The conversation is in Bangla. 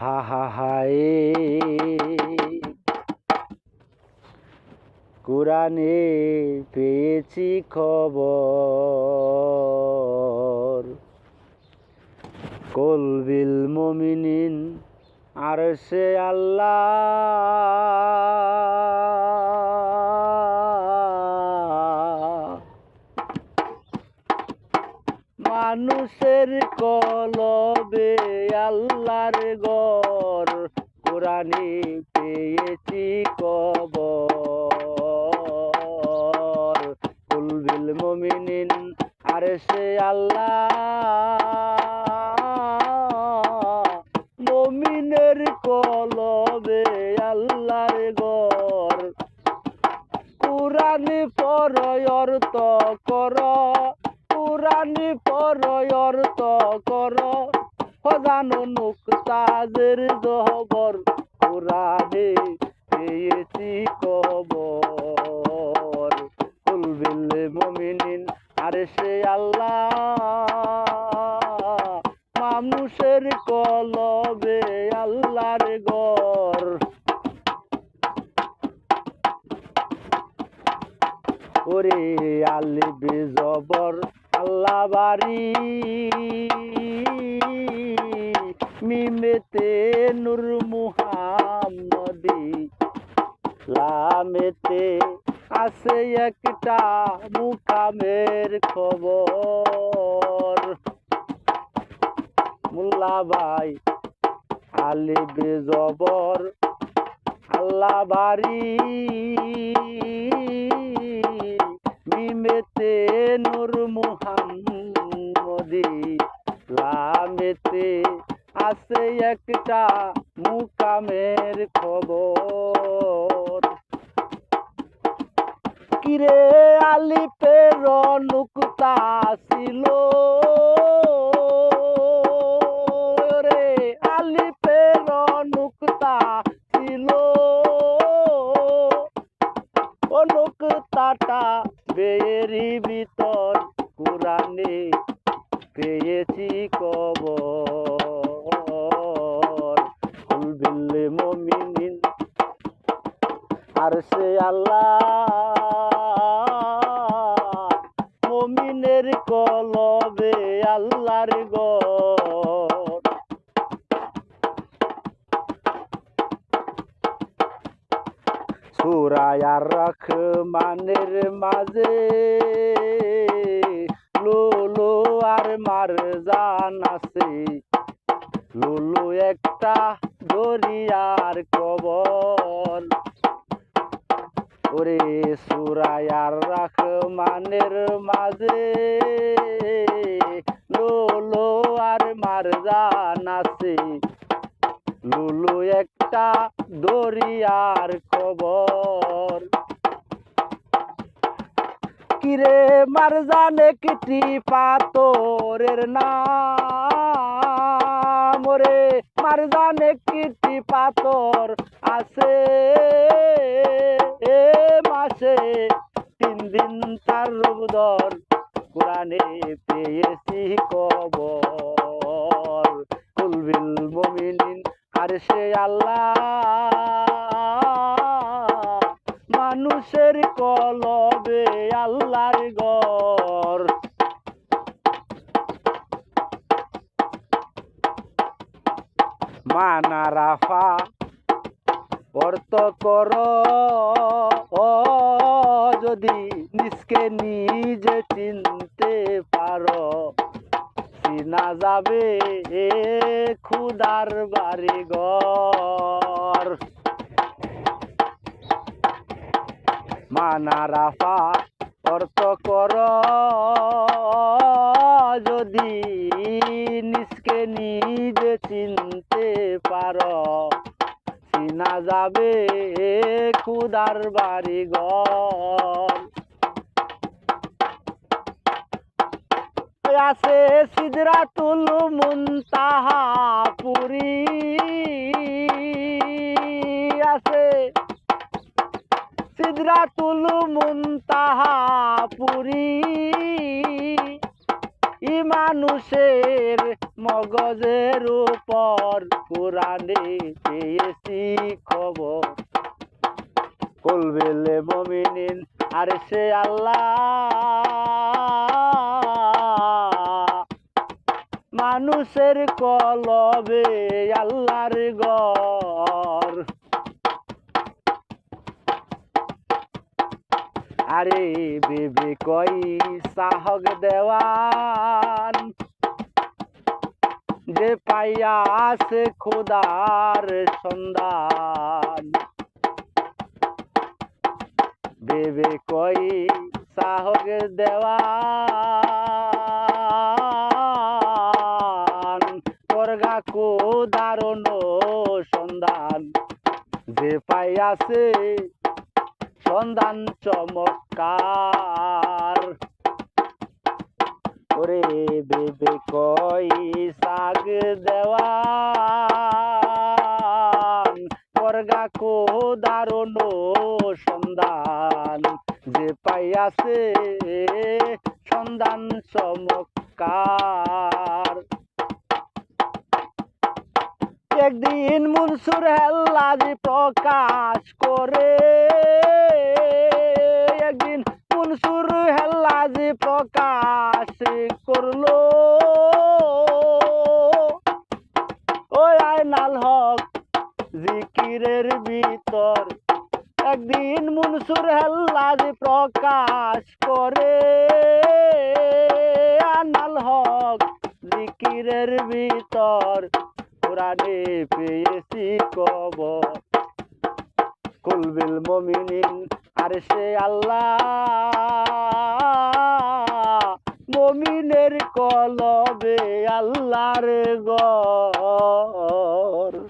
হা হা হায়। কোরআনে পেয়েছি খবর। কলবিল মমিনিন আর সে আল্লাহ। মানুষের কলবে আল্লাহর গর। কোরআনে পেয়েছি কবর। কুলবিল মমিনিন, আরে সে আল্লাহ। মমিনের কলবে আল্লাহর গর। কোরআন পরয়র্ত কর। কোরআনি পরয়র্ত কর। হজানো নুকতাজের দহবর কোরআনে পেয়েছি কবর। কুলবিল মমিনিন, আরে সে আল্লাহ। মানুষের কলবে আল্লাহর গর ওরে আলিবি জবর। আল্লাহ বাড়ি মিমেতে নূর মুহাম্মদি। লামেতে আছে একটা মুকামের খবর। মুল্লা ভাই আলিবি জবর, আল্লাহ বাড়ি মিমেতে নূর মুহাম্মদি। লামেতে আছে একটা মুকামের খবর। কিরে আলিপের নুকুতা ছিল? পেয়েছি কবর। কুলবিল্লে মমিনিন আর সে আল্লাহ মমিনের কলবে আল্লাহর গর সুরায়ার রহমানের মাঝে আর মার জান আছে। লুলু একটা দরিয়ার কবর। ওরে সুরায়ার রহমানের মাঝে। লোলো আর মার জান আছে। লুলু একটা দরিয়ার খবর কিরে মারজানে কিটি পাতরের নাম? রে মারজানে কিটি পাতর আছে এ মাসে। তিন দিন তার রূপদর কোরআনে পেয়েছি কবর কুলবিল মমিনিন, আর সে আল্লাহ মানুষের কলবে আল্লাহর গর মানা রাফা অর্থ কর যদি নিজকে নিজে চিনতে পারো। চিনা যাবে এ খুদার বাড়ি ঘর। মানা রাফা অর্থ কর। যদি নিজকে নিজে চিনতে পার, চিনা যাবে খুদার বাড়ি ঘর আছে সিদরাতুল মুনতাহা পুরি। সিদরাতুল মুনতাহা পুরি ই মানুষের মগজের উপর কোরআনে পেয়েছি খবর। কলবেলে মমিনিন, আর সে আল্লাহ। মানুষের কলবে আল্লাহর গর আরে বেবে কই সাহক দেওয়ান? যে পাইয়া আছে খোদার সন্ধান। বেবে কই সাহক দেওয়ান? করগা কোদারণ সন্ধান যে পাইয়াছে সন্ধান চমৎকার। ওরে বেবে কই সাগ দেওয়ান? করগা কোদারণ সন্ধান যে পাইয়াছে। সন্ধান চমৎকার। একদিন মনসুর হেল্লাজি প্রকাশ করে। একদিন মনসুর হেল্লাজি প্রকাশ করল। ওই আয়নাল হক জিকিরের ভিতর একদিন মনসুর হেল্লাজি প্রকাশ করে। আনাল হক জিকিরের ভিতর কোরআনে পেয়েছি কবর। কুলবিল মমিনিন আর সে আল্লাহ। মমিনের কলবে আল্লাহর গর।